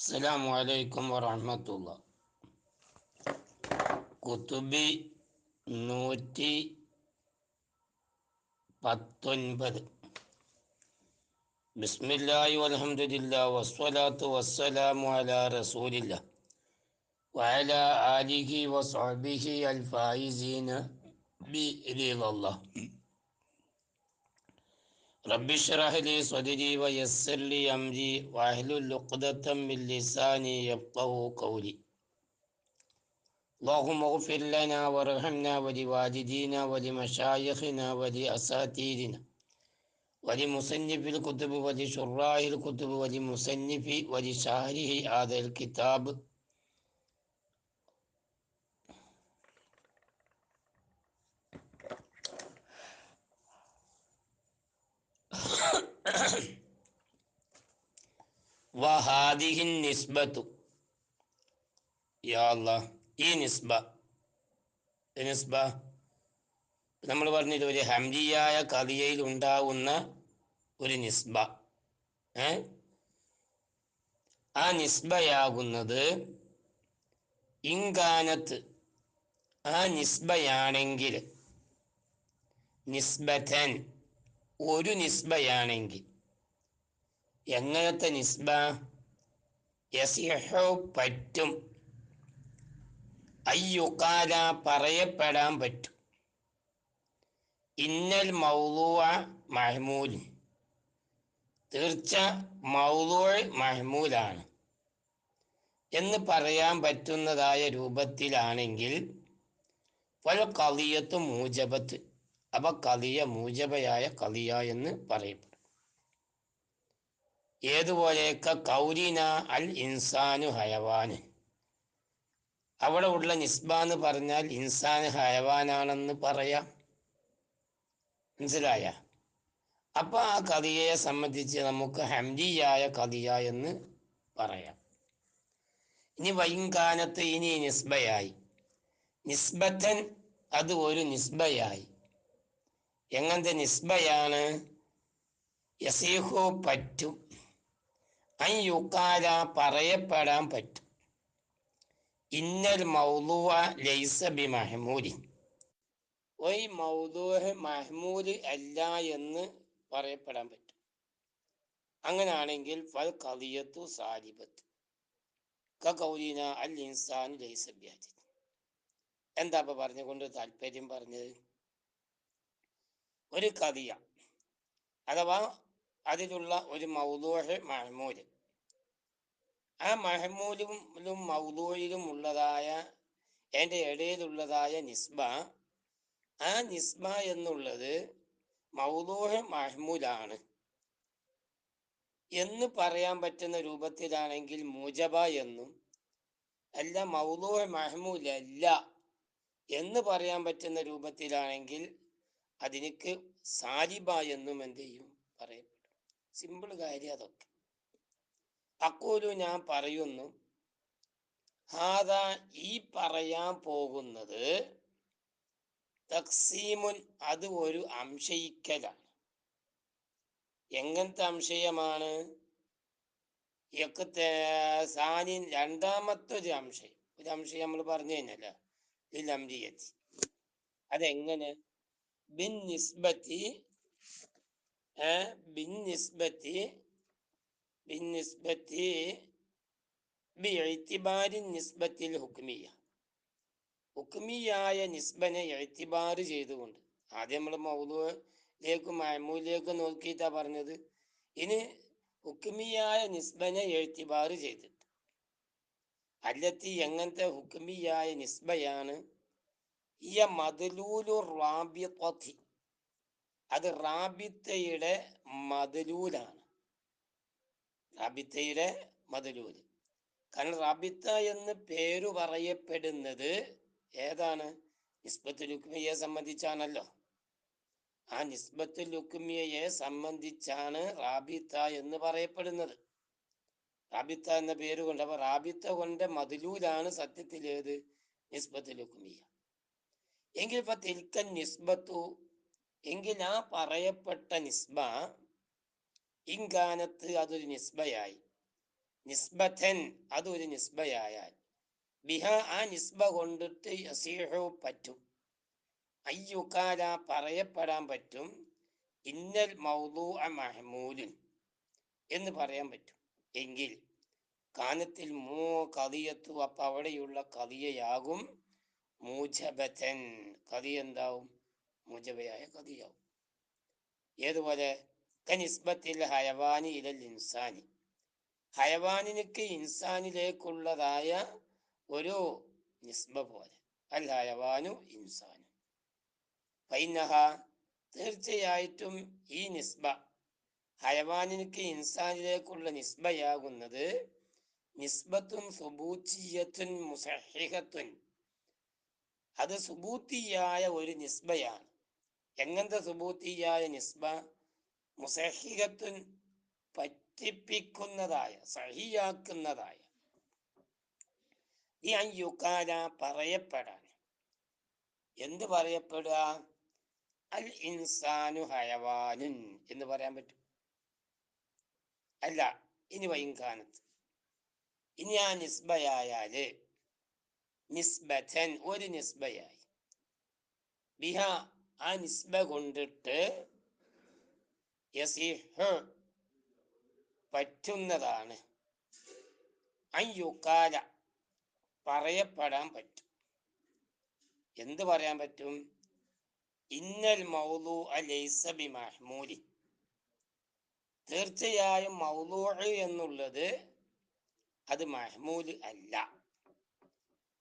അസ്സലാമു അലൈക്കും വറഹമത്തുള്ള. കുത്തുബി നൂറ്റി പത്തൊൻപത്. ബിസ്മില്ലാഹി വലഹമുല്ല വസ്വലാത്തു വസ്സലാമു അല റസൂലില്ല വഅല ആലിഹി വസ്ഹബിഹി അൽ ഫായിസീന ബി ഇലീലല്ലാഹ് رب اشرح لي صدري ويسر لي أمري واحلل عقدة من لساني يفقه قولي. اللهم اغفر لنا وارحمنا ولوالدينا ولمشايخنا ولأساتذتنا ولمصنف الكتب ولشراح الكتب ولمصنف ولشارح هذا الكتاب വഹാദിഹിൻ യാ അല്ലാഹ് ഈ നിസ്ബ നിസ്ബ നമ്മൾ പറഞ്ഞില്ല ഒരു ഹംജിയായ കവിയയിൽ ഉണ്ടാവുന്ന ഒരു നിസ്ബ ഏ? ആ നിസ്ബയാകുന്നത് ഇങ്കാനത്ത് ആ നിസ്ബയാണെങ്കിൽ നിസ്ബത്തൻ ഒരു നിസ്ബയാണെങ്കിൽ. എങ്ങനത്തെ നിസ്ബ? യസിഹോ പറ്റും. അയ്യുക്കാല പറയപ്പെടാൻ പറ്റും. ഇന്നൽ മൗലുവ മഹ്മൂൽ. തീർച്ച മൗലൂഅ് മഹ്മൂലാണ്. എന്ന് പറയാൻ പറ്റുന്നതായ രൂപത്തിലാണെങ്കിൽ ഫൽ കളിയത്ത് മൂജബത്ത്. അവ കലിയ മൂജബയായ കലിയ എന്ന് പറയപ്പെടും ഏതുപോലെയൊക്കെ കൗരിന അൽ ഇൻസാനു ഹയവാന്. അവിടെ ഉള്ള നിസ്ബ എന്ന് പറഞ്ഞാൽ ഇൻസാൻ ഹയവാനാണെന്ന് പറയാം. മനസ്സിലായ? അപ്പൊ ആ കഥയെ സംബന്ധിച്ച് നമുക്ക് ഹംജിയായ കഥയ എന്ന് പറയാം. ഇനി വൈകാനത്ത് ഇനി നിസ്ബയായി. നിസ്ബത്തൻ അത് ഒരു നിസ്ബയായി. എങ്ങനത്തെ നിസ്ബയാണ്? യസീഹു പറ്റും. അൻ പറയപ്പെടാൻ പറ്റും. ഇന്നൽ മൗലൂവ ലൈസ ബി ഒയ് മൗലൂഹ് മഹ്മൂൽ അല്ല എന്ന് പറയപ്പെടാൻ പറ്റും. അങ്ങനാണെങ്കിൽ ഫൽ കളിയത്തു സാലിബത്ത്. കൗലീന അൽ ഇൻസാൻ ലൈസ ബിയാജി എന്താ പറഞ്ഞുകൊണ്ട് താല്പര്യം പറഞ്ഞത്? ഒരു കതിയ അഥവാ അതിലുള്ള ഒരു മൗദൂഹ് മഹമൂര് ആ മഹമൂരിലും മൗലൂയിലും ഉള്ളതായ എന്റെ ഇടയിലുള്ളതായ നിസ്ബ ആ നിസ്ബ എന്നുള്ളത് മൗദൂഹ് മഹ്മൂലാണ് എന്ന് പറയാൻ പറ്റുന്ന രൂപത്തിലാണെങ്കിൽ മൂജബ എന്നും അല്ല മൗദൂഹ് മഹ്മൂലല്ല എന്ന് പറയാൻ പറ്റുന്ന രൂപത്തിലാണെങ്കിൽ അതിനിക്ക് സാലിബ എന്നും എന്ത് ചെയ്യും? പറയപ്പെടും. സിമ്പിൾ കാര്യം അതൊക്കെ. അക്കൂലു ഞാൻ പറയുന്നു ഹാദ ഈ പറയാൻ പോകുന്നത് തക്സീമുൻ അത് ഒരു അംശയിക്കലാണ്. എങ്ങനത്തെ അംശയമാണ്? സാനിൻ രണ്ടാമത്തെ ഒരു അംശയം ഒരു അംശയം നമ്മൾ പറഞ്ഞു കഴിഞ്ഞല്ല. അതെങ്ങനെ? നിസ്ബത്തി ബിൻ നിസ്ബത്തി ബിഇത്തിബാരി നിസ്ബത്തിൽ ഹുക്മിയ ഹുക്മിയായ നിസ്ബനെ എഴുത്തിബാർ ചെയ്തുകൊണ്ട്. ആദ്യം നമ്മൾ മൗലുവിലേക്കും മഹമൂലിലേക്കും നോക്കിയിട്ടാ പറഞ്ഞത്. ഇനി ഹുക്മിയായ നിസ്ബനെ എഴുത്തിബാർ ചെയ്തിട്ട്. അല്ലത്തി എങ്ങനത്തെ ഹുക്മിയായ നിസ്ബയാണ്? ഇയ അത് റാബിത്തയുടെ മദലൂലാണ്. റാബിത്തയുടെ മദലൂൽ. കാരണം റാബിത്ത എന്ന് പേരു പറയപ്പെടുന്നത് ഏതാണ്? നിസ്ബത്ത് ലുക്മിയെ സംബന്ധിച്ചാണല്ലോ. ആ നിസ്ബത്ത് ലുക്മിയെ സംബന്ധിച്ചാണ് റാബിത്ത എന്ന് പറയപ്പെടുന്നത്. റാബിത്ത എന്ന പേര് കൊണ്ട് അപ്പൊ റാബിത്ത കൊണ്ട് മതിലൂലാണ് സത്യത്തിലേത്? നിസ്ബത്ത് ഉക്മിയ എങ്കിൽ തിൽക്കൻ നിസ്ബത്തു. എങ്കിൽ ആ പറയപ്പെട്ട നിസ്ബ ഇൻകാനത്ത് അതൊരു നിസ്ബയായി. നിസ്ബഥൻ അതൊരു നിസ്ബയായാൽ. ബിഹ ആ നിസ്ബ കൊണ്ടിട്ട് യസീഹു പറ്റും. അയ്യുക്കാല പറയപ്പെടാൻ പറ്റും. ഇന്നൽ മൗലു മഹമൂലിൻ എന്ന് പറയാൻ പറ്റും. എങ്കിൽ കാനത്തിൽ മൂ കതിയത്തു അപ്പം അവിടെയുള്ള കതിയയാകും. മൂജബത്തൻ കതി എന്താവും മൂജബയായ കതിയാവും. ഏതുപോലെ? കനിസ്ബത്തിൽ ഹയവാനി ഇലൽ ഇൻസാനി. ഹയവാനിനക്ക് ഇൻസാനിലേക്കുള്ളതായ ഒരു നിസ്ബ പോലെ. അൽ ഹയവാനു ഇൻസാനു. പൈനഹ തീർച്ചയായിട്ടും ഈ നിസ്ബ ഹയവാനിനക്ക് ഇൻസാനിലേക്കുള്ള നിസ്ബയാകുന്നത് നിസ്ബത്തും സുബൂച്ചിയത്തുൻ മുസഹിഹത്തുൻ അത് സുബൂത്തിയായ ഒരു നിസ്ബയാണ്. എങ്ങനത്തെ സുബൂത്തിയായ നിസ്ബ? മുസഹിഹത്തുൻ പറ്റിപ്പിക്കുന്നതായ സഹിയാക്കുന്നതായ. ഈ അയ്യുക്കാല പറയപ്പെടാൻ. എന്ത് പറയപ്പെടുക അൽ ഇൻസാനു ഹയവാനുൻ എന്ന് പറയാൻ പറ്റും. അല്ല ഇനി വൈകാനത്ത് ഇനി ആ നിസ്ബയായാൽ നിസ്ബഥൻ ഒരു നിസ്ബയായി. ബിഹ ആ നിസ്ബ കൊണ്ടിട്ട് പറ്റുന്നതാണ്. അയ്യുക്കാല പറയപ്പെടാൻ പറ്റും. എന്ത് പറയാൻ പറ്റും? ഇന്നൽ മൗലു അലൈസബി മഹ്മൂലി തീർച്ചയായും മൗലു എന്നുള്ളത് അത് മഹ്മൂൽ അല്ല.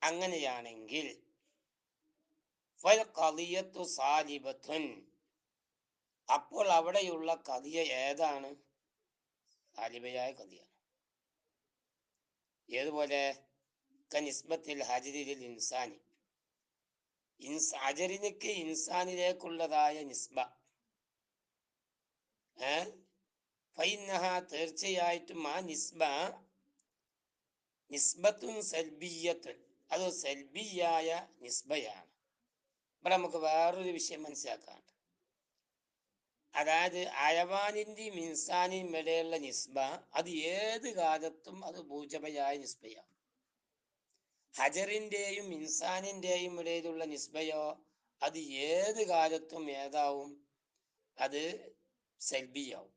അങ്ങനെയാണെങ്കിൽ ഫൽ ഖദിയത്തു സാലിബത്തുൻ. അപ്പോൾ അവിടെയുള്ള കതിയ ഏതാണ്? സാലിബയായ കതിയാണ് ഏതുപോലെ? കനിസ്ബത്തിൽ ഹജരിൽ ഇൻസാനി. ഇൻസ് അജറിനിക്ക് ഇൻസാനിലേക്കുള്ളതായ നിസ്ബ. ഏ? ഫൈനഹ തീർച്ചയായിട്ടും ആ നിസ്ബ നിസ്ബത്തുൻ സൽബിയത്തുൻ. അത് സെൽബിയായ നിസ്ബയാണ്. ഇവിടെ നമുക്ക് വേറൊരു വിഷയം മനസ്സിലാക്കാണ്ട് അതായത് അയവാനിന്റെയും ഇൻസാനിയും ഇടയിലുള്ള നിസ്ബ അത് ഏത് കാലത്തും അത് ഭൂചമയായ നിസ്ബയാണ്. ഹജറിന്റെയും ഇൻസാനിന്റെയും ഇടയിലുള്ള നിസ്ബയോ അത് ഏത് കാലത്തും ഏതാവും? അത് സെൽബിയാവും.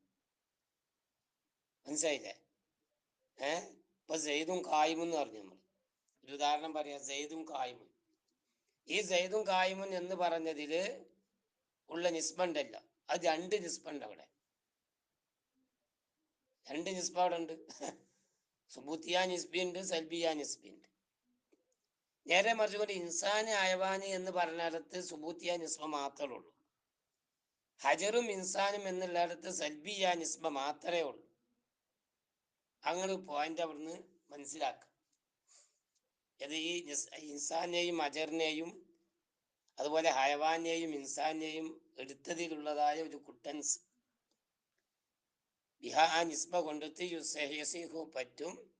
മനസ്സിലായില്ലേ? ഏഹ് ഇപ്പൊ സെയ്തും കായുമെന്ന് പറഞ്ഞു നമ്മൾ ഒരു ഉദാഹരണം പറയാം സെയ്ദും കായ്മും. ഈ സെയ്ദും കായ്മുൻ എന്ന് പറഞ്ഞതിൽ ഉള്ള നിസ്ബണ്ട് ഉണ്ടല്ലോ അത് രണ്ട് നിസ്ബണ്ട് അവിടെ. രണ്ട് നിസ്ബ അവിടെ ഉണ്ട്. സുബൂത്തിയ നിസ്ബി ഉണ്ട് സൽബിയ നിസ്ബി ഉണ്ട്. നേരെ മറിച്ച് കൊണ്ട് ഇൻസാന് അയവാന് എന്ന് പറഞ്ഞിടത്ത് സുബൂത്തിയ നിസ്ബ മാത്രമേ ഉള്ളൂ. ഹജറും ഇൻസാനും എന്നുള്ളിടത്ത് സൽബിയ നിസ്ബ മാത്രമേ ഉള്ളൂ. അങ്ങനെ പോയിന്റ് അവിടുന്ന് മനസ്സിലാക്കുക. ഇത് ഈ ഇൻസാനെയും അജറിനെയും അതുപോലെ ഹയവാനെയും ഇൻസാനെയും എടുത്തതിലുള്ളതായ ഒരു കുട്ടൻസ് ബിഹാ ആ നിസ്ബ കൊണ്ടെത്തി യുസഹിഹു പറ്റും.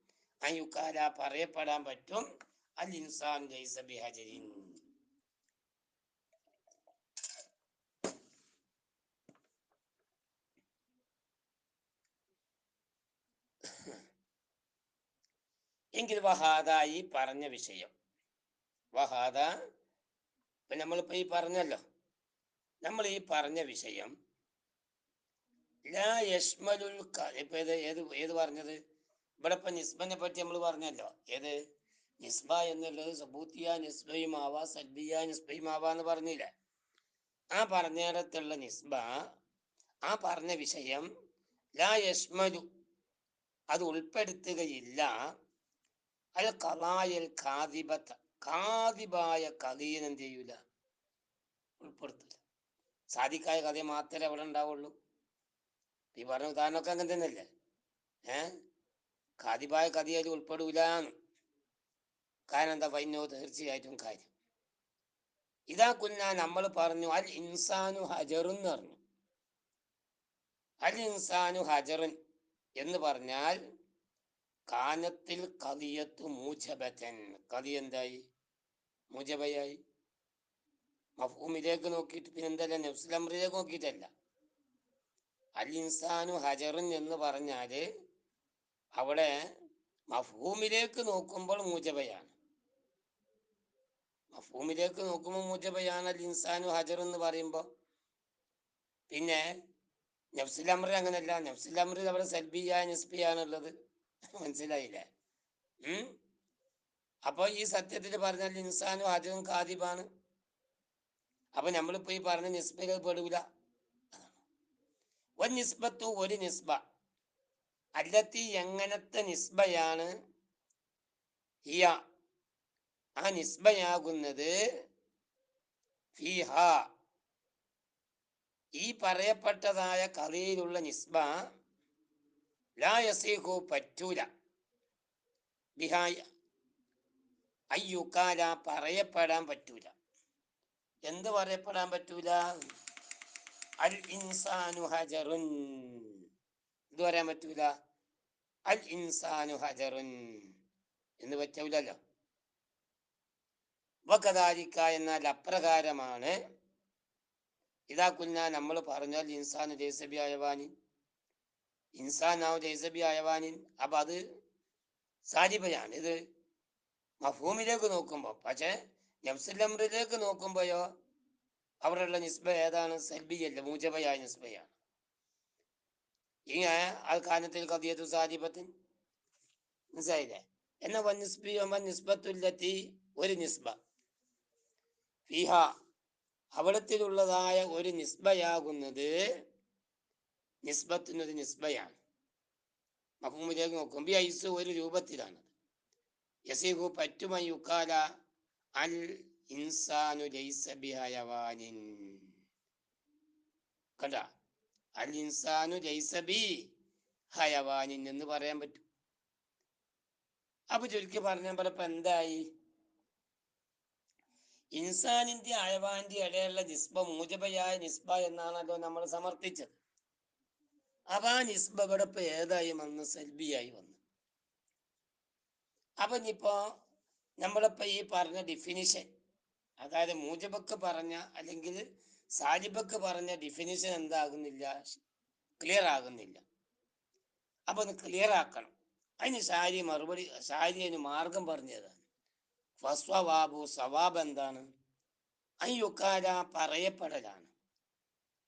ആ യുക്കാല പറയപ്പെടാൻ പറ്റും. അൽ ഇൻസാൻ ജയ്സ ബിഹജരിൻ. എങ്കിൽ വഹാദ ഈ പറഞ്ഞ വിഷയം. വഹാദ ഇപ്പൊ നമ്മളിപ്പോ ഈ പറഞ്ഞല്ലോ. നമ്മൾ ഈ പറഞ്ഞ വിഷയം ലാ യഷ്മലുൽ ഇപ്പൊ ഇത് ഏത് ഏത് പറഞ്ഞത്? ഇവിടെ ഇപ്പൊ നിസ്ബനെ പറ്റി നമ്മൾ പറഞ്ഞല്ലോ. ഏത്? നിസ്ബ എന്നുള്ളത് സബൂത്തിയ നിസ്ബയുമാവാ സൽബിയ നിസ്ബയും ആവാ എന്ന് പറഞ്ഞില്ല? ആ പറഞ്ഞിടത്തുള്ള നിസ്ബ ആ പറഞ്ഞ വിഷയം ലാ യഷ്മലു അത് ഉൾപ്പെടുത്തുകയില്ല. അൽ കലായൽ കാതിബത്ത കാതിബായ കഥയിൽ എന്ത് ചെയ്യൂല? ഉൾപ്പെടുത്തില്ല സാധിക്കായ കഥ മാത്രമേ അവിടെ ഉണ്ടാവുള്ളൂ. ഈ പറഞ്ഞ ഉദാഹരണമൊക്കെ അങ്ങനെ തന്നെയല്ലേ? ഏ? കാതിബായ കഥ അതിൽ ഉൾപ്പെടൂലാന്ന് കാരണം എന്താ? വൈനോ തീർച്ചയായിട്ടും കാര്യം. ഇതാ കുഞ്ഞാ നമ്മൾ പറഞ്ഞു അൽ ഇൻസാനു ഹജറുൻ എന്ന് പറഞ്ഞു. അൽ ഇൻസാനു ഹജറുൻ എന്ന് പറഞ്ഞാൽ കാനത്തിൽ കതിയത്ത് മൂജബത്തൻ കതി എന്തായി? മൂജബയായി. മഫൂമിലേക്ക് നോക്കിയിട്ട് പിന്നെന്തല്ല നഫ്സുലമ്രിലേക്ക് നോക്കിയിട്ടല്ല. അൽ ഇൻസാനു എന്ന് പറഞ്ഞാൽ അവിടെ മഫൂമിലേക്ക് നോക്കുമ്പോൾ മൂജബയാണ്. മഫൂമിലേക്ക് നോക്കുമ്പോൾ മൂജബയാണ് അൽ ഇൻസാനു ഹജർ എന്ന് പറയുമ്പോൾ പിന്നെ നഫ്സുൽ അങ്ങനെയല്ല അമ്ര അവിടെ സെൽബിയ നിസ്ബിയാണുള്ളത്. മനസ്സിലായില്ലേ? ഉം? അപ്പോൾ ഈ സത്യത്തിൽ പറഞ്ഞാൽ ഇൻസാനും ഹജറും കാതിബാണ് അപ്പൊ നമ്മളിപ്പോ ഈ പറഞ്ഞ നിസ്ബയിൽ പെടൂല. ഒരു നിസ്ബത്തു ഒരു നിസ്ബ. അല്ലത്തി എങ്ങനത്തെ നിസ്ബയാണ്? ഹിയ. ആ നിസ്ബയാകുന്നത് ഈ പറയപ്പെട്ടതായ കഥയിലുള്ള നിസ്ബ ലാ പറ്റൂല. ബിഹായ അയ്യുക്കാല പറയപ്പെടാൻ പറ്റൂല. എന്ത് പറയപ്പെടാൻ പറ്റൂല? അൽ ഇൻസാനു ഹജറുൻ. ഇത് പറയാൻ പറ്റൂല. അൽ ഇൻസാനു ഹജറുൻ. എന്ന് പറ്റൂലല്ലോ. വകദാരിക്ക എന്നാൽ അപ്രകാരമാണ്. ഇതാ കുഞ്ഞ നമ്മൾ പറഞ്ഞാൽ ഇൻസാനു ജൈസബി അയവാനിൻ ഇൻസാനാവ് ജൈസബി അയവാനിൻ അപ്പൊ അത് സാരിബയാണ് ഇത് മഫൂമിലേക്ക് നോക്കുമ്പോൾ പക്ഷേ നഫ്സുല്ലംറിലേക്ക് നോക്കുമ്പോയോ അവിടെയുള്ള നിസ്ബ ഏതാണ്? സൽബിയല്ല മൂജബയായ നിസ്ബയാണ്. ഇങ്ങനെ അത് കാനത്തിൽ കതിയത്തു സാരിബത്തിൻ മനസ്സിലായില്ലേ? എന്ന വൻ നിസ്ബി വൻ നിസ്ബത്തുല്ലത്തി ഒരു നിസ്ബ. ഫിഹ അവിടത്തിലുള്ളതായ ഒരു നിസ്ബയാകുന്നത് നിസ്ബത്തിനൊരു നിസ്ബയാണ് മഫൂമിലേക്ക് നോക്കും ബി ഐസ് ഒരു രൂപത്തിലാണ് യസീഹു പറ്റുമയുക്കാല അൽ ഇൻസാനു ലൈസ ബിഹയവാനിൻ കണ്ട അൽ ഇൻസാനു ലൈസ ബി ഹയവാനിൻ എന്ന് പറയാൻ പറ്റും. അപ്പൊ ചുരുക്കി പറഞ്ഞ പോലെ എന്തായി? ഇൻസാനിന്റെ അയവാന്റെ ഇടയുള്ള നിസ്ബ മൂജബയായ നിസ്ബ എന്നാണല്ലോ നമ്മൾ സമർത്ഥിച്ചത്. അപ്പൊ ആ നിസ്ബ ഇവിടെ ഇപ്പൊ ഏതായി വന്ന് സെൽബിയായി വന്നു. അപ്പൊ ഇനിയിപ്പോ നമ്മളിപ്പോ ഈ പറഞ്ഞ ഡിഫിനിഷൻ അതായത് മൂജബക്ക് പറഞ്ഞ അല്ലെങ്കിൽ സാജിബക്ക് പറഞ്ഞ ഡിഫിനിഷൻ എന്താകുന്നില്ല ക്ലിയർ ആകുന്നില്ല. അപ്പൊ ഒന്ന് ക്ലിയർ ആക്കണം. അതിന് ഷാരി മറുപടി ഷാരി അതിന് മാർഗം പറഞ്ഞതാണ്. ഫസ്വവാബു സവാബ് എന്താണ്? അയ്യുക്കാല പറയപ്പെടലാണ്.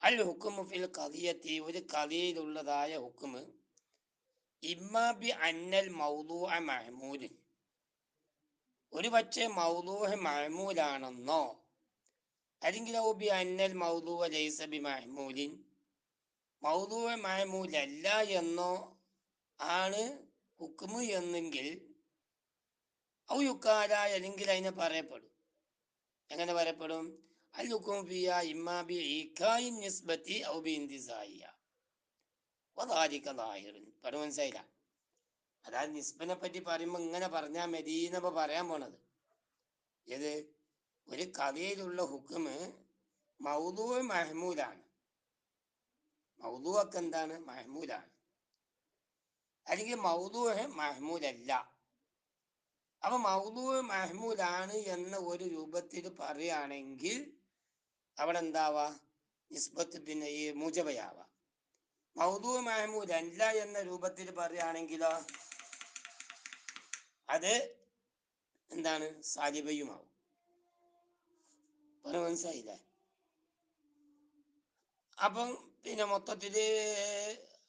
അൽ ഹുക്കുമു ഫിൽ കതിയത്തി ഒരു കഥയിലുള്ളതായ ഹുക്കുമ് ഇമ്മാബി അന്നൽ മൗദൂഅ മഹമൂലിൻ. ഒരു പക്ഷേ മൗദൂഹ മഹമൂലാണെന്നോ അല്ലെങ്കിൽ ബി അന്നൽ മൗദൂഅ ലൈസ ബി മഹമൂലിൻ. മൗദൂഅ മഹമൂലല്ല എന്നോ ആണ് ഹുക്കുമ് എന്നെങ്കിൽ ഔ യുക്കാല അല്ലെങ്കിൽ അതിനെ പറയപ്പെടും. എങ്ങനെ പറയപ്പെടും? അൽ فيها إما بإيكاء النسبة أو بإنتزاعها وذلك ظاهر ലാഹിറുൻ പറഞ്ഞു മനസ്സിലായില്ല? അതായത് നിസ്ബനെ പറ്റി പറയുമ്പോൾ ഇങ്ങനെ പറഞ്ഞാൽ മദീനപ്പ പറയാൻ പോണത്. ഏത്? ഒരു കഥയിലുള്ള ഹുക്കുമ് മൗദൂ മഹമൂലാണ് മൗദൂ ഒക്കെ എന്താണ്? മഹമൂലാണ് അല്ലെങ്കിൽ മൗദൂ മഹ്മൂദല്ല. അപ്പൊ മൗദൂ മഹ്മൂദാണ് എന്ന ഒരു രൂപത്തിൽ പറയുകയാണെങ്കിൽ അവിടെ എന്താവാ നിസ്ബത്ത് പിന്നെ ഈ മുജബയാവാ മൗദൂ മഹമൂദ് അല്ല എന്ന രൂപത്തിൽ പറയുകയാണെങ്കിലോ അത് എന്താണ്? സാലിബയുമാവും പറഞ്ഞു മനസ്സിലായില്ലേ? അപ്പം പിന്നെ മൊത്തത്തിൽ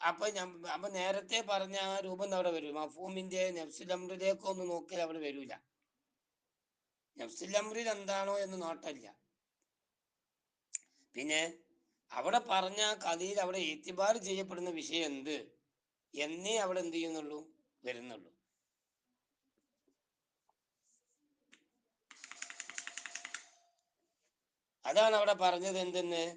അപ്പൊ ഞാൻ അപ്പൊ നേരത്തെ പറഞ്ഞ ആ രൂപം അവിടെ വരും. മഫൂമിന്റെ നഫ്സുലംറിലേക്ക് ഒന്ന് നോക്കിയാൽ അവിടെ വരൂല. നഫ്സുലംറിൽ എന്താണോ എന്ന് നോട്ടല്ല പിന്നെ അവിടെ പറഞ്ഞ കഥയിൽ അവിടെ ഏറ്റുപാർ ചെയ്യപ്പെടുന്ന വിഷയം എന്ത്? എന്നേ അവിടെ എന്ത് ചെയ്യുന്നുള്ളൂ? വരുന്നുള്ളൂ. അതാണ് അവിടെ പറഞ്ഞത് എന്തെന്ന്?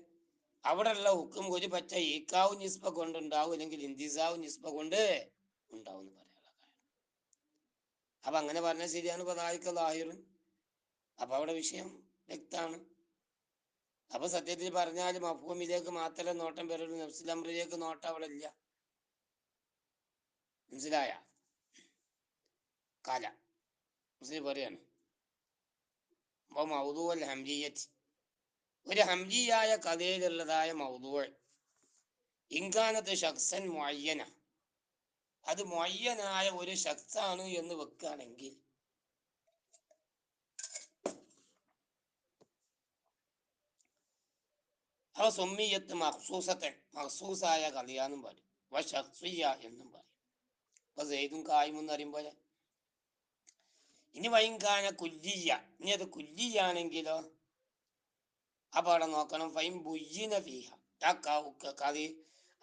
അവിടെയുള്ള ഹുക്കും ഒരു പറ്റ ഈക്കാവ് നിസ്ബ കൊണ്ടുണ്ടാവും അല്ലെങ്കിൽ ഇന്ദിസാവ് നിസ്ബ കൊണ്ട് ഉണ്ടാവും എന്ന് പറയാനുള്ള കാരണം അപ്പൊ അങ്ങനെ പറഞ്ഞാൽ ശരിയാണ്. പതായിക്ക ലാഹിറും അപ്പൊ അവിടെ വിഷയം വ്യക്തമാണ്. അപ്പൊ സത്യത്തിൽ പറഞ്ഞാൽ മഫൂമിലേക്ക് മാത്രമേ നോട്ടം വരുള്ളൂ നഫ്സുലംറിലേക്ക് നോട്ടം അവിടെ ഇല്ല മനസ്സിലായ? കാല. മുസ്ലിം പറയാണ് അപ്പൊ മൗദൂ അൽ ഒരു ഹംജിയായ കഥയിലുള്ളതായ മൗദൂ ഇൻകാനത്ത് ഷഖ്സൻ മൊയ്യന അത് മൊയ്യനായ ഒരു ശക്താണ് എന്ന് വെക്കുകയാണെങ്കിൽ അവ സൊമ്മിയത്ത് മഹ്സൂസത്തെ മഹ്സൂസായ കളിയാന്നും പറയും. വ ഷഖ്സിയ എന്നും പറയും. അപ്പൊ സെയ്തും കായും എന്ന് പറയും പോലെ ഇനി വൈകാന കുല്ലിയ. ഇനി അത് കുല്ലിയാണെങ്കിലോ? അപ്പൊ അവിടെ നോക്കണം. ഫൈൻ ബുയ്യന ഫീഹ. ആ ക-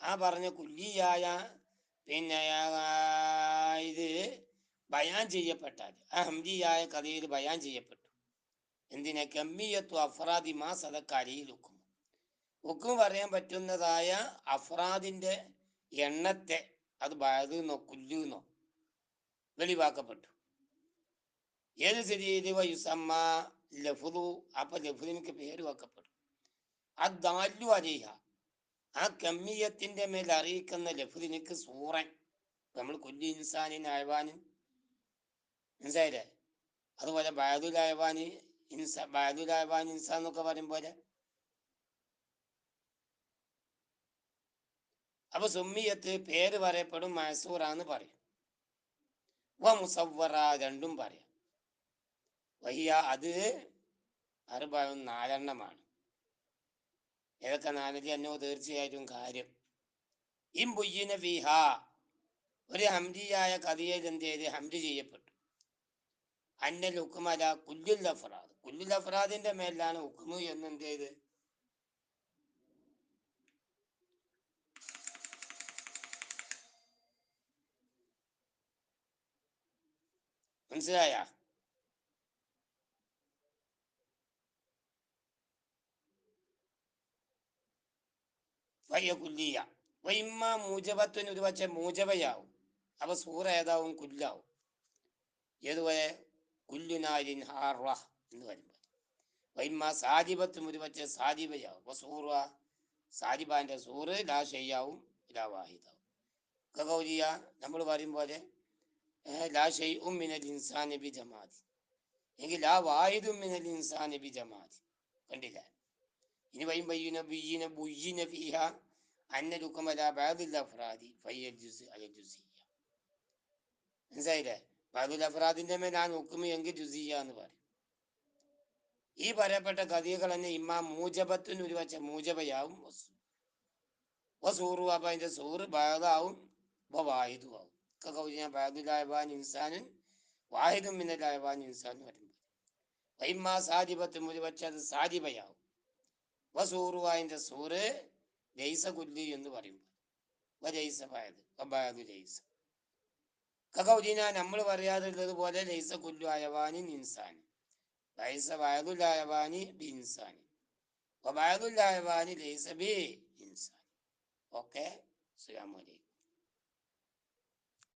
ആ പറഞ്ഞ കുല്ലിയായ പിന്നെ ഇത് ബയാൻ ചെയ്യപ്പെട്ടാൽ ആ ഹംജിയായ കഥയിൽ ബയാൻ ചെയ്യപ്പെട്ടു. എന്തിനാ? കമ്മിയത്തു അഫ്രാദി മാ സദക്കാരിയിൽ ഹുക്കും പറയാൻ പറ്റുന്നതായ അഫ്രാദിന്റെ എണ്ണത്തെ അത് ബയതെന്നോ കുല്ലുന്നോ വെളിവാക്കപ്പെട്ടു. ഏത് സ്ഥിതിയിൽ വയുസമ്മ ലഫുദു അപ്പൊ ലഫുദിനക്ക് പേര് വാക്കപ്പെടും ആ ദാല്യു അലിഹ ആ കമ്മിയത്തിന്റെ മേൽ അറിയിക്കുന്ന ലഫുദിനക്ക് സൂറൻ നമ്മൾ കുല്ലി ഇൻസാനിൻ അയവാനും മനസ്സിലായില്ലേ? അതുപോലെ ബാദുൽ അയവാനി ഇൻസ അയവാൻ ഇൻസാൻ എന്നൊക്കെ പറയും പോലെ അപ്പൊ സുമ്മിയത്ത് പേര് പറയപ്പെടും മൈസൂറാന്ന് പറയും. വ രണ്ടും പറയാം. വയ്യ അത് അറുപതും നാലെണ്ണമാണ്. ഏതൊക്കെ നാലരി എന്നോ തീർച്ചയായിട്ടും കാര്യം. ഇം ബുയ്യിന ഫിഹ. ഒരു ഹംദിയായ കഥയിൽ എന്ത് ചെയ്ത്? ചെയ്യപ്പെട്ടു. അന്നൽ ഹുക്കുമല കുല്ലുൽ അഫ്രാദ്. കുല്ലുൽ അഫ്രാദിന്റെ മേലാണ് ഹുക്കുമു എന്ന് എന്ത് ചെയ്ത്? മനസ്സിലായ? വയ്യ കുല്ലിയ വൈമ്മ മൂജബത്തിന് ഒരു പക്ഷെ മൂജബയാവും. അപ്പൊ സൂറ ഏതാവും? കുല്ലാവും. ഏതുപോലെ? കുല്ലുനാരിൻ ഹാർവ എന്ന് പറയുമ്പോൾ വൈമ്മ സാജിബത്തും ഒരു പക്ഷെ സാജിബയാവും. അപ്പൊ സൂറ സാജിബാന്റെ സൂറ് ലാ ഷെയ്യാവും ലാ വാഹിദാവും. കൗരിയ നമ്മൾ പറയും പോലെ ലാ ഷെയ്ഉം മിനൽ ഇൻസാനി ബി ജമാഅത്ത് എങ്കിൽ ലാ വാഹിദും മിനൽ ഇൻസാനി ബി ജമാഅത്ത് കണ്ടില്ല ഇനി വൈം ബയ്യുന ബിയ്യിന ബുയ്യിന ഫീഹ അന്ന ലുക്കം അലാ ബാദിൽ അഫ്രാദി ഫയ്യൽ ജുസ് അൽ ജുസിയ മനസ്സിലായില്ലേ ബാദുൽ അഫ്രാദിന്റെ മേൽ ആ ഹുക്കുമ എങ്കിൽ ജുസിയ എന്ന് പറയും ഈ പറയപ്പെട്ട കഥകൾ തന്നെ ഇമ്മാ മൂജബത്തിന് ഒരു വച്ച മൂജബയാവും വസു. വസൂറു അപ്പൊ അതിന്റെ സൂറ് ബാദാവും വാഹിദും കൗരിയ ബാദുലായബാൻ ഇൻസാനും വാഹിദും മിന്നലായബാൻ ഇൻസാൻ വരുമ്പോൾ വൈമ്മാ സാജിബത്തും ഒരു പക്ഷെ അത് സാജിബയാവും. വസൂറു അതിന്റെ സൂറ് ലൈസ കുല്ലി എന്ന് പറയുമ്പോൾ വലൈസ പായത് വബാദു ലൈസ കകൗദീന നമ്മൾ പറയാറുള്ളത് പോലെ ലൈസ കുല്ലു അയവാനി ഇൻസാൻ ലൈസ ബായതുൽ അയവാനി ബി ഇൻസാനി. വബായതുൽ അയവാനി ലൈസ ബി ഇൻസാനി. ഓക്കെ? അസ്സലാമു അലൈക്കും.